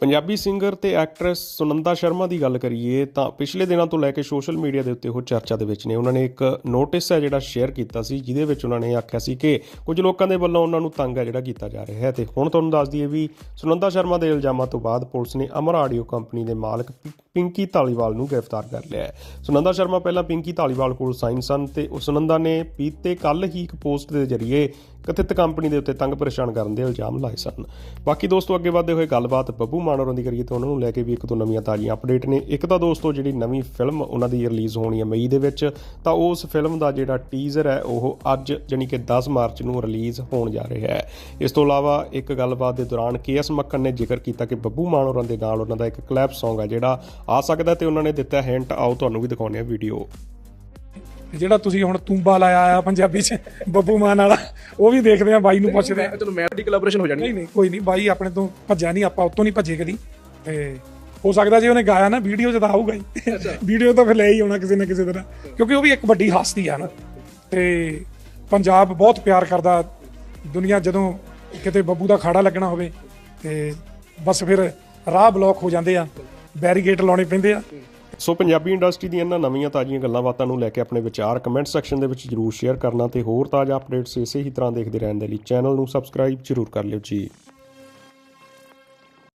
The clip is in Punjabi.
ਪੰਜਾਬੀ ਸਿੰਗਰ ਤੇ ਐਕਟਰੈਸ ਸੁਨੰਦਾ ਸ਼ਰਮਾ ਦੀ ਗੱਲ ਕਰੀਏ ਤਾਂ ਪਿਛਲੇ ਦਿਨਾਂ ਤੋਂ ਲੈ ਕੇ ਸੋਸ਼ਲ ਮੀਡੀਆ ਦੇ ਉੱਤੇ ਉਹ ਚਰਚਾ ਦੇ ਵਿੱਚ ਨੇ। ਉਹਨਾਂ ਨੇ ਇੱਕ ਨੋਟਿਸ ਹੈ ਜਿਹੜਾ ਸ਼ੇਅਰ ਕੀਤਾ ਸੀ, ਜਿਹਦੇ ਵਿੱਚ ਉਹਨਾਂ ਨੇ ਆਖਿਆ ਸੀ ਕਿ ਕੁਝ ਲੋਕਾਂ ਦੇ ਵੱਲੋਂ ਉਹਨਾਂ ਨੂੰ ਤੰਗ ਹੈ ਜਿਹੜਾ ਕੀਤਾ ਜਾ ਰਿਹਾ ਹੈ ਤੇ ਹੁਣ ਤੁਹਾਨੂੰ ਦੱਸ ਦਈਏ ਵੀ ਸੁਨੰਦਾ ਸ਼ਰਮਾ ਦੇ ਇਲਜ਼ਾਮਾਂ ਤੋਂ ਬਾਅਦ ਪੁਲਿਸ ਨੇ ਅਮਰ ਆਡੀਓ ਕੰਪਨੀ ਦੇ ਮਾਲਕ ਪਿੰਕੀ ਧਾਲੀਵਾਲ ਨੂੰ ਗ੍ਰਿਫਤਾਰ ਕਰ ਲਿਆ ਹੈ। ਸੁਨੰਦਾ ਸ਼ਰਮਾ ਪਹਿਲਾਂ ਪਿੰਕੀ ਧਾਲੀਵਾਲ ਕੋਲ ਸਾਈਨ ਸਨ ਤੇ ਸੁਨੰਦਾ ਨੇ ਪੀਤੇ ਕੱਲ ਹੀ ਇੱਕ ਪੋਸਟ ਦੇ ਜ਼ਰੀਏ ਕਥਿਤ ਕੰਪਨੀ ਦੇ ਉੱਤੇ ਤੰਗ ਪਰੇਸ਼ਾਨ ਕਰਨ ਦੇ ਇਲਜ਼ਾਮ ਲਾਏ ਸਨ। ਬਾਕੀ ਦੋਸਤੋ, ਅੱਗੇ ਵਧਦੇ ਹੋਏ ਗੱਲਬਾਤ ਬੱਬੂ ਮਾਨ ਦੀ ਕਰੀਏ ਤਾਂ ਉਹਨਾਂ ਨੂੰ ਲੈ ਕੇ ਵੀ ਇੱਕ ਤੋਂ ਨਵੀਆਂ ਤਾਜ਼ੀਆਂ ਅਪਡੇਟ ਨੇ। ਇੱਕ ਤਾਂ ਦੋਸਤੋ, ਜਿਹੜੀ ਨਵੀਂ ਫਿਲਮ ਉਹਨਾਂ ਦੀ ਰਿਲੀਜ਼ ਹੋਣੀ ਹੈ ਮਈ ਦੇ ਵਿੱਚ, ਤਾਂ ਉਸ ਫਿਲਮ ਦਾ ਜਿਹੜਾ ਟੀਜ਼ਰ ਹੈ, ਉਹ ਅੱਜ ਜਾਣੀ ਕਿ 10 ਮਾਰਚ ਨੂੰ ਰਿਲੀਜ਼ ਹੋਣ ਜਾ ਰਿਹਾ ਹੈ। ਇਸ ਤੋਂ ਇਲਾਵਾ ਇੱਕ ਗੱਲਬਾਤ ਦੇ ਦੌਰਾਨ ਕੇਐਸ ਮੱਕਨ ਨੇ ਜ਼ਿਕਰ ਕੀਤਾ ਕਿ ਬੱਬੂ ਮਾਨ ਦੇ ਨਾਲ ਉਹਨਾਂ ਦਾ ਇੱਕ ਕਲੈਪ Song ਹੈ, ਜਿਹੜਾ ਆ ਸਕਦਾ ਤੇ ਉਹਨਾਂ ਨੇ ਦਿੱਤਾ ਹਿੰਟ ਆਓ ਤੁਹਾਨੂੰ ਵੀ ਦਿਖਾਉਂਦੇ ਆ ਵੀਡੀਓ ਜਿਹੜਾ ਤੁਸੀਂ ਹੁਣ ਤੂੰਬਾ ਲਾਇਆ ਆ ਪੰਜਾਬੀ ਚ ਬੱਬੂ ਮਾਨ ਵਾਲਾ ਉਹ ਵੀ ਦੇਖਦੇ ਆ ਬਾਈ ਨੂੰ ਪੁੱਛਦੇ ਆ। ਚਲੋ ਮੈਚ ਦੀ ਕੋਲੈਬੋਰੇਸ਼ਨ ਹੋ ਜਾਣੀ। ਨਹੀਂ ਨਹੀਂ ਕੋਈ ਨਹੀਂ ਬਾਈ ਆਪਣੇ ਤੋਂ ਭੱਜਿਆ ਨਹੀਂ ਆਪਾਂ ਉਤੋਂ ਨਹੀਂ ਭੱਜੇ ਕਦੀ ਤੇ ਹੋ ਸਕਦਾ ਜੇ ਉਹਨੇ ਗਾਇਆ ਨਾ ਵੀਡੀਓ 'ਚ ਤਾਂ ਆਊਗਾ ਹੀ। ਵੀਡੀਓ ਤਾਂ ਫਿਰ ਲੈ ਹੀ ਆਉਣਾ ਕਿਸੇ ਨਾ ਕਿਸੇ ਤਰ੍ਹਾਂ। ਕਿਉਂਕਿ ਉਹ ਵੀ ਇੱਕ ਵੱਡੀ ਹਸਤੀ ਆ ਨਾ। ਤੇ ਪੰਜਾਬ ਬਹੁਤ ਪਿਆਰ ਕਰਦਾ ਦੁਨੀਆ ਜਦੋਂ ਕਿਤੇ ਬੱਬੂ ਦਾ ਖਾੜਾ ਲੱਗਣਾ ਹੋਵੇ ਤੇ ਬਸ ਫਿਰ ਰਾਹ ਬਲੌਕ ਹੋ ਜਾਂਦੇ ਆ ਬੈਰੀਗੇਟ ਲਾਉਣੇ ਪੈਂਦੇ ਆ। ਸੋ ਪੰਜਾਬੀ ਇੰਡਸਟਰੀ ਦੀਆਂ ਇਹਨਾਂ ਨਵੀਆਂ ਤਾਜ਼ੀਆਂ ਗੱਲਾਂ ਬਾਤਾਂ ਨੂੰ ਲੈ ਕੇ ਆਪਣੇ ਵਿਚਾਰ ਕਮੈਂਟ ਸੈਕਸ਼ਨ ਦੇ ਵਿੱਚ ਜਰੂਰ ਸ਼ੇਅਰ ਕਰਨਾ ਤੇ ਹੋਰ ਤਾਜ਼ਾ ਅਪਡੇਟਸ ਇਸੇ ਹੀ ਤਰ੍ਹਾਂ ਦੇਖਦੇ ਰਹਿਣ ਦੇ ਲਈ ਚੈਨਲ ਨੂੰ ਸਬਸਕ੍ਰਾਈਬ ਜਰੂਰ ਕਰ ਲਿਓ ਜੀ।